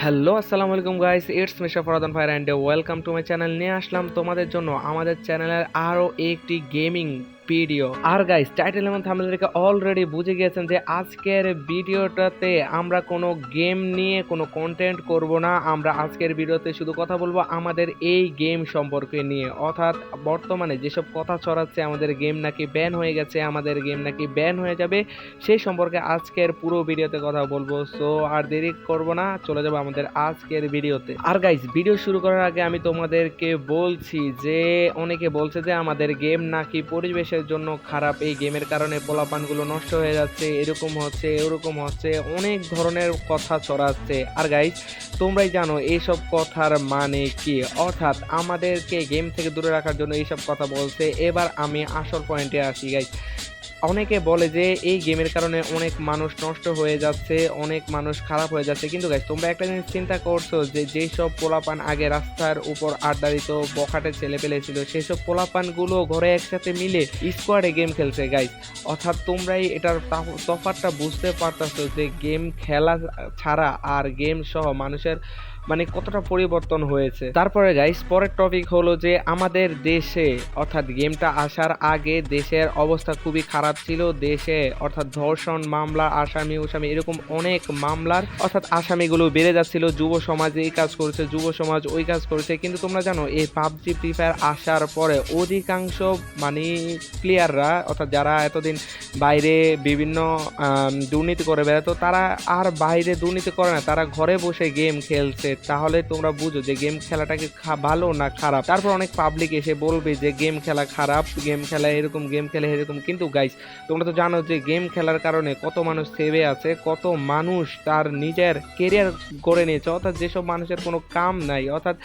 Hello, আসসালামু আলাইকুম guys it's Misha ফরাদান fire and welcome to my channel নিয়ে আসলাম তোমাদের জন্য আমাদের চ্যানেলের আরও একটি গেমিং ভিডিও আর গাইস টাইটেল এবং থেকে অলরেডি বুঝে গেছেন যে আজকের ভিডিওটাতে আমরা কোনো গেম নিয়ে কোনো কন্টেন্ট করব না। আমরা আজকের ভিডিওতে শুধু কথা বলব আমাদের এই গেম সম্পর্কে নিয়ে। অর্থাৎ বর্তমানে যেসব কথা ছড়াচ্ছে, আমাদের গেম নাকি ব্যান হয়ে গেছে, আমাদের গেম নাকি ব্যান হয়ে যাবে, সেই সম্পর্কে আজকের পুরো ভিডিওতে কথা বলব। সো আর দেরি করব না, চলে যাব আমাদের আজকের ভিডিওতে আর গাইস ভিডিও শুরু করার আগে আমি তোমাদেরকে বলছি যে, অনেকে বলছে যে আমাদের গেম নাকি পরিবেশের জন্য খারাপ এই গেমের কারণে পোলাপানগুলো নষ্ট হয়ে যাচ্ছে, এরকম হচ্ছে এরকম হচ্ছে, অনেক ধরনের কথা ছড়াচ্ছে। আর গাইস তোমরাই জানো এইসব কথার মানে কি? অর্থাৎ আমাদেরকে গেম থেকে দূরে রাখার জন্য এইসব কথা বলছে। এবার আমি আসল পয়েন্টে আসি গাইস অনেকে বলে যে এই গেমের কারণে অনেক মানুষ নষ্ট হয়ে যাচ্ছে, অনেক মানুষ খারাপ হয়ে যাচ্ছে। কিন্তু গাইস তোমরা একটা জিনিস চিন্তা করছ যে যেই সব পোলাপান আগে রাস্তার উপর আড্ডা দিত বখাটে ছেলে পেলে ছিল সেই সব পোলাপানগুলো ঘরে একসাথে মিলে স্কোয়াডে গেম খেলছে গাইস অর্থাৎ তোমরাই এটার তাফ- তফাৎটা বুঝতে পারতাছো যে গেম খেলা ছাড়া আর গেম সহ মানুষের মানে কতটা পরিবর্তন হয়েছে। তারপরে গাইস পরের টপিক হলো যে আমাদের দেশে, অর্থাৎ গেমটা আসার আগে দেশের অবস্থা খুবই খারাপ ছিল। দেশে, অর্থাৎ ধর্ষণ, মামলা, আসামি, উসামি এরকম অনেক মামলার, অর্থাৎ আসামিগুলো বেড়ে যাচ্ছিল। যুব সমাজ এই কাজ করেছে, যুব সমাজ ওই কাজ করেছে। কিন্তু তোমরা জানো, এই পাবজি ফ্রি ফায়ার আসার পরে অধিকাংশ মানে প্লেয়াররা অর্থাৎ যারা এতদিন বাইরে বিভিন্ন দুর্নীতি করে বেড়াতো, তারা আর বাইরে দুর্নীতি করে না। তারা ঘরে বসে গেম খেলছে। তাহলে তোমরা বুঝো যে গেম খেলাটাকে ভালো না খারাপ। তারপর অনেক পাবলিক এসে বলবে যে গেম খেলা খারাপ গেম খেলা এরকম গেম খেলে এরকম। কিন্তু গাইস তোমরা তো জানো যে গেম খেলার কারণে কত মানুষ সেভে আছে, কত মানুষ তার নিজের কেরিয়ার করে নিয়েছে। অর্থাৎ যেসব মানুষের কোনো কাম নাই, অর্থাৎ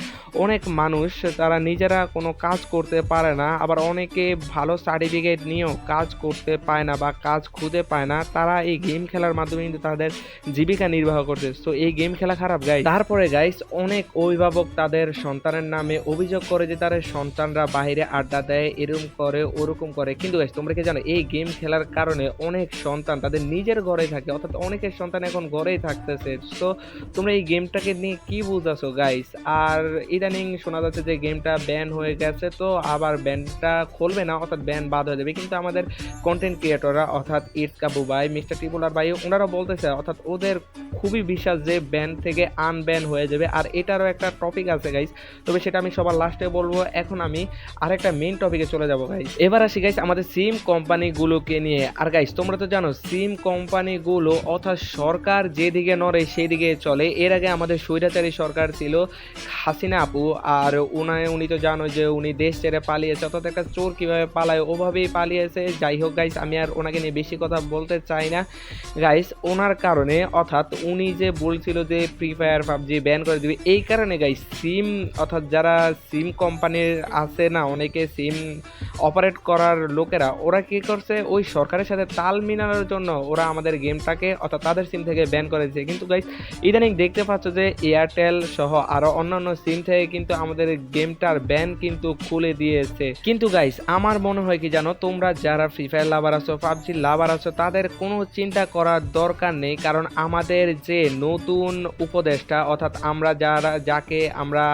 অনেক মানুষ তারা নিজেরা কোনো কাজ করতে পারে না, আবার অনেকে ভালো সার্টিফিকেট নিয়েও কাজ করতে পায় না বা কাজ খুঁজে পায় না। তারা এই গেম খেলার মাধ্যমে কিন্তু তাদের জীবিকা নির্বাহ করছে। তো এই গেম খেলা খারাপ গাই তারপরে গাইস অনেক অভিভাবক তাদের সন্তানের নামে অভিযোগ করে যে তাদের সন্তানরা বাইরে আড্ডা দেয়, এরকম করে, ওরকম করে। কিন্তু গাইস তোমরা কি জানো, এই গেম খেলার কারণে অনেক সন্তান তাদের নিজের ঘরে থাকে, অর্থাৎ অনেকের সন্তান এখন ঘরেই থাকতেছে। তো তোমরা এই গেমটাকে নিয়ে কি বুঝাছো গাইস আর ইদানিং শোনা যাচ্ছে যে গেমটা ব্যান হয়ে গেছে, তো আবার ব্যানটা খুলবে না, অর্থাৎ ব্যান বাদ হয়ে যাবে। কিন্তু আমাদের কন্টেন্ট ক্রিয়েটররা অর্থাৎ ইটস কাবু ভাই, মিস্টার টিপুলার ভাই, ওনারা বলতেছে, অর্থাৎ ওদের খুবই বিশ্বাস যে ব্যান থেকে আনব্যান হয়ে যাবে। আর এটারও একটা টপিক আছে গাইস তবে সেটা আমি সবার লাস্টে বলব। এখন আমি আরেকটা মেইন টপিকে চলে যাব গাইস এবার আসি গাইস আমাদের সিম কোম্পানিগুলোকে নিয়ে। আর গাইস তোমরা তো জানো সিম কোম্পানিগুলো অর্থাৎ সরকার যেদিকে নড়ে সেই দিকে চলে। এর আগে আমাদের স্বৈরাচারী সরকার ছিল হাসিনা আপু। আর উনায়, উনি তো জানো যে উনি দেশ ছেড়ে পালিয়েছে, অর্থাৎ একটা চোর কীভাবে পালায়, ওভাবেই পালিয়েছে। যাই হোক গাইস আমি আর ওনাকে নিয়ে বেশি কথা বলতে চাই না। গাইস ওনার কারণে অর্থাৎ উনি যে বলছিল যে ফ্রি ফায়ার পাবজি ব্যান করে দিবে। এই কারণে গাইস সিম অর্থাৎ যারা সিম কোম্পানির আছে না অনেকে সিম অপারেট করার লোকেরা, ওরা কি করছে? ওই সরকারের সাথে তাল মিলানোর জন্য ওরা আমাদের গেমটাকে অর্থাৎ তাদের সিম থেকে ব্যান করেছে কিন্তু গাইস ইদানিং দেখতে পাচ্ছ যে এয়ারটেল সহ আরও অন্যান্য সিম থেকে কিন্তু আমাদের গেমটার ব্যান কিন্তু খুলে দিয়েছে। কিন্তু গাইস আমার মনে হয় কি জানো? তোমরা যারা ফ্রি ফায়ার লাভার আছো, পাবজি লাভার আছো, তাদের কোনো চিন্তা করার দরকার নেই। কারণ আমাদের যে নতুন উপদেষ্টা, অর্থাৎ আমরা যারা, যাকে আমরা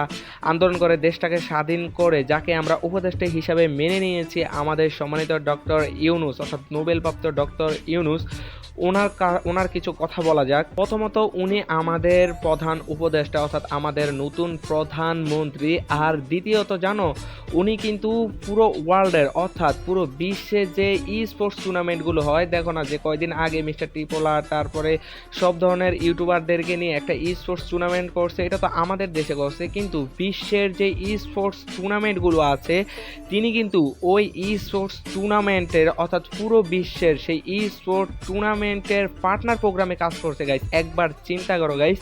আন্দোলন করে দেশটাকে স্বাধীন করে, যাকে আমরা উপদেষ্টা হিসাবে মেনে নিয়েছি আমাদের সম্মানিত ডক্টর ইউনুস অর্থাৎ নোবেলপ্রাপ্ত ডক্টর ইউনুস। ওনার ওনার কিছু কথা বলা যাক। প্রথমত উনি আমাদের প্রধান উপদেষ্টা, অর্থাৎ আমাদের নতুন প্রধানমন্ত্রী। আর দ্বিতীয়ত জানো, উনি কিন্তু পুরো ওয়ার্ল্ডের, অর্থাৎ পুরো বিশ্বে যে ই স্পোর্টস টুর্নামেন্টগুলো হয়, দেখো না যে কয়দিন আগে মিস্টার টিপোলা তারপরে সব ধরনের ইউটিউবারদেরকে নিয়ে একটা ই স্পোর্টস টুর্নামেন্ট করছে। এটা তো আমাদের দেশে করছে, কিন্তু বিশ্বের যে ই স্পোর্টস টুর্নামেন্টগুলো আছে, তিনি কিন্তু ওই ই স্পোর্টস টুর্নামেন্টের অর্থাৎ পুরো বিশ্বের সেই ই স্পোর্টস টুর্নামেন্টের পার্টনার প্রোগ্রামে কাজ করছে গাইস একবার চিন্তা করো গাইস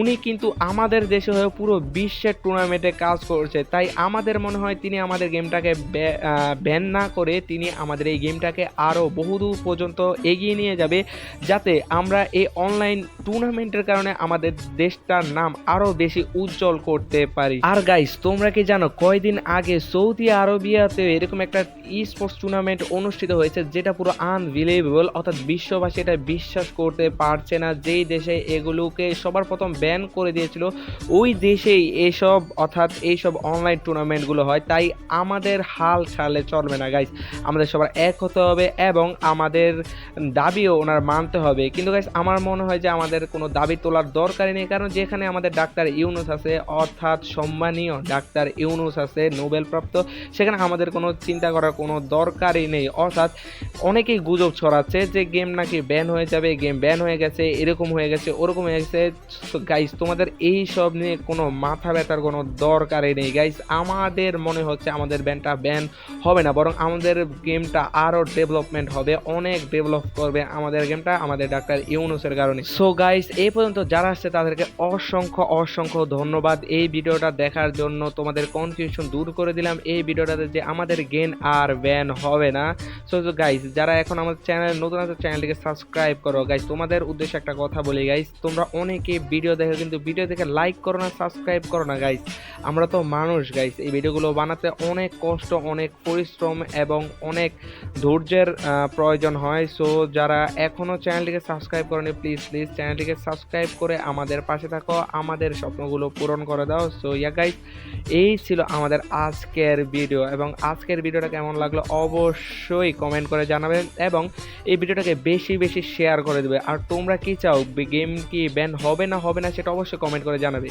উনি কিন্তু আমাদের দেশে হয়ে পুরো বিশ্বের টুর্নামেন্টে কাজ করছে। তাই আমাদের মনে হয় তিনি আমাদের গেমটাকে ব্যান না করে তিনি আমাদের এই গেমটাকে আরও বহুদূর পর্যন্ত এগিয়ে নিয়ে যাবে, যাতে আমরা এই অনলাইন টুর্নামেন্টের কারণে আমাদের দেশটার নাম আরও বেশি উজ্জ্বল করতে পারি। আর গাইস তোমরা কি জানো, কয়দিন আগে সৌদি আরবিয়াতে এরকম একটা ই স্পোর্টস টুর্নামেন্ট অনুষ্ঠিত হয়েছে, যেটা পুরো আনবিলিভেবল অর্থাৎ বিশ্ববাসী এটা বিশ্বাস করতে পারছে না, যেই দেশে এগুলোকে সবার প্রথম ব্যান করে দিয়েছিল। ওই দেশেই এসব, অর্থাৎ এইসব অনলাইন টুর্নামেন্টগুলো হয়, তাই আমাদের হাল ছাড়লে চলবে না গাইস আমাদের সবার এক হতে হবে এবং আমাদের দাবিও ওনার মানতে হবে। কিন্তু গাইস আমার মনে হয় যে আমাদের কোনো দাবি তোলার দরকারই নেই, কারণ যেখানে আমাদের ডাক্তার ইউনুস আছে, অর্থাৎ সম্মানীয় ডাক্তার ইউনুস আছে, নোবেলপ্রাপ্ত, সেখানে আমাদের কোনো চিন্তা করার কোনো দরকারই নেই। অর্থাৎ অনেকেই গুজব ছড়াচ্ছে যে গেম নাকি ব্যান হয়ে যাবে গেম ব্যান হয়ে গেছে, এরকম হয়ে গেছে, ওরকম হয়ে গেছে। গাইস তোমাদের এই সব নিয়ে কোনো মাথা ব্যথার কোনো দরকারই নেই। গাইস আমাদের মনে হচ্ছে আমাদের ব্যানটা ব্যান হবে না, বরং আমাদের গেমটা আরও ডেভেলপমেন্ট হবে, অনেক ডেভেলপ করবে আমাদের গেমটা আমাদের ডাক্তার ইউনুসের কারণে। সো গাইস এই পর্যন্ত যারা আসছে তাদেরকে অসংখ্য অসংখ্য ধন্যবাদ। এই ভিডিওটা দেখার জন্য তোমাদের কনফিউশন দূর করে দিলাম। এই ভিডিওটাতে যে আমাদের গেম আর ব্যান হবে না। সো গাইস যারা এখন আমাদের চ্যানেল নতুন আছে চ্যানেলটিকে সাবস্ক্রাইব করো। গাইস তোমাদের উদ্দেশ্যে একটা কথা বলি গাইস তোমরা অনেকে ভিডিও দেখো কিন্তু ভিডিও দেখে লাইক করো না সাবস্ক্রাইব করো না গাইস আমরা তো মানুষ গাইস এই ভিডিওগুলো বানাতে অনেক কষ্ট, অনেক পরিশ্রম এবং অনেক ধৈর্যের প্রয়োজন হয়। সো যারা এখনও চ্যানেলটিকে সাবস্ক্রাইব করেনি প্লিজ প্লিজ চ্যানেলটিকে সাবস্ক্রাইব করে আমাদের পাশে থাকো, আমাদের স্বপ্নগুলো পূরণ করে দাও। সো ইয়া গাইস এই ছিল আমাদের আজকের ভিডিও এবং আজকের ভিডিওটা কেমন লাগল অবশ্যই কমেন্ট করে জানাবেন এবং এই ভিডিওটাকে বেশি বেশি শেয়ার করে দেবে। আর তোমরা কি চাও? গেম কি ব্যান হবে না হবে না সেটা অবশ্যই কমেন্ট করে জানাবে।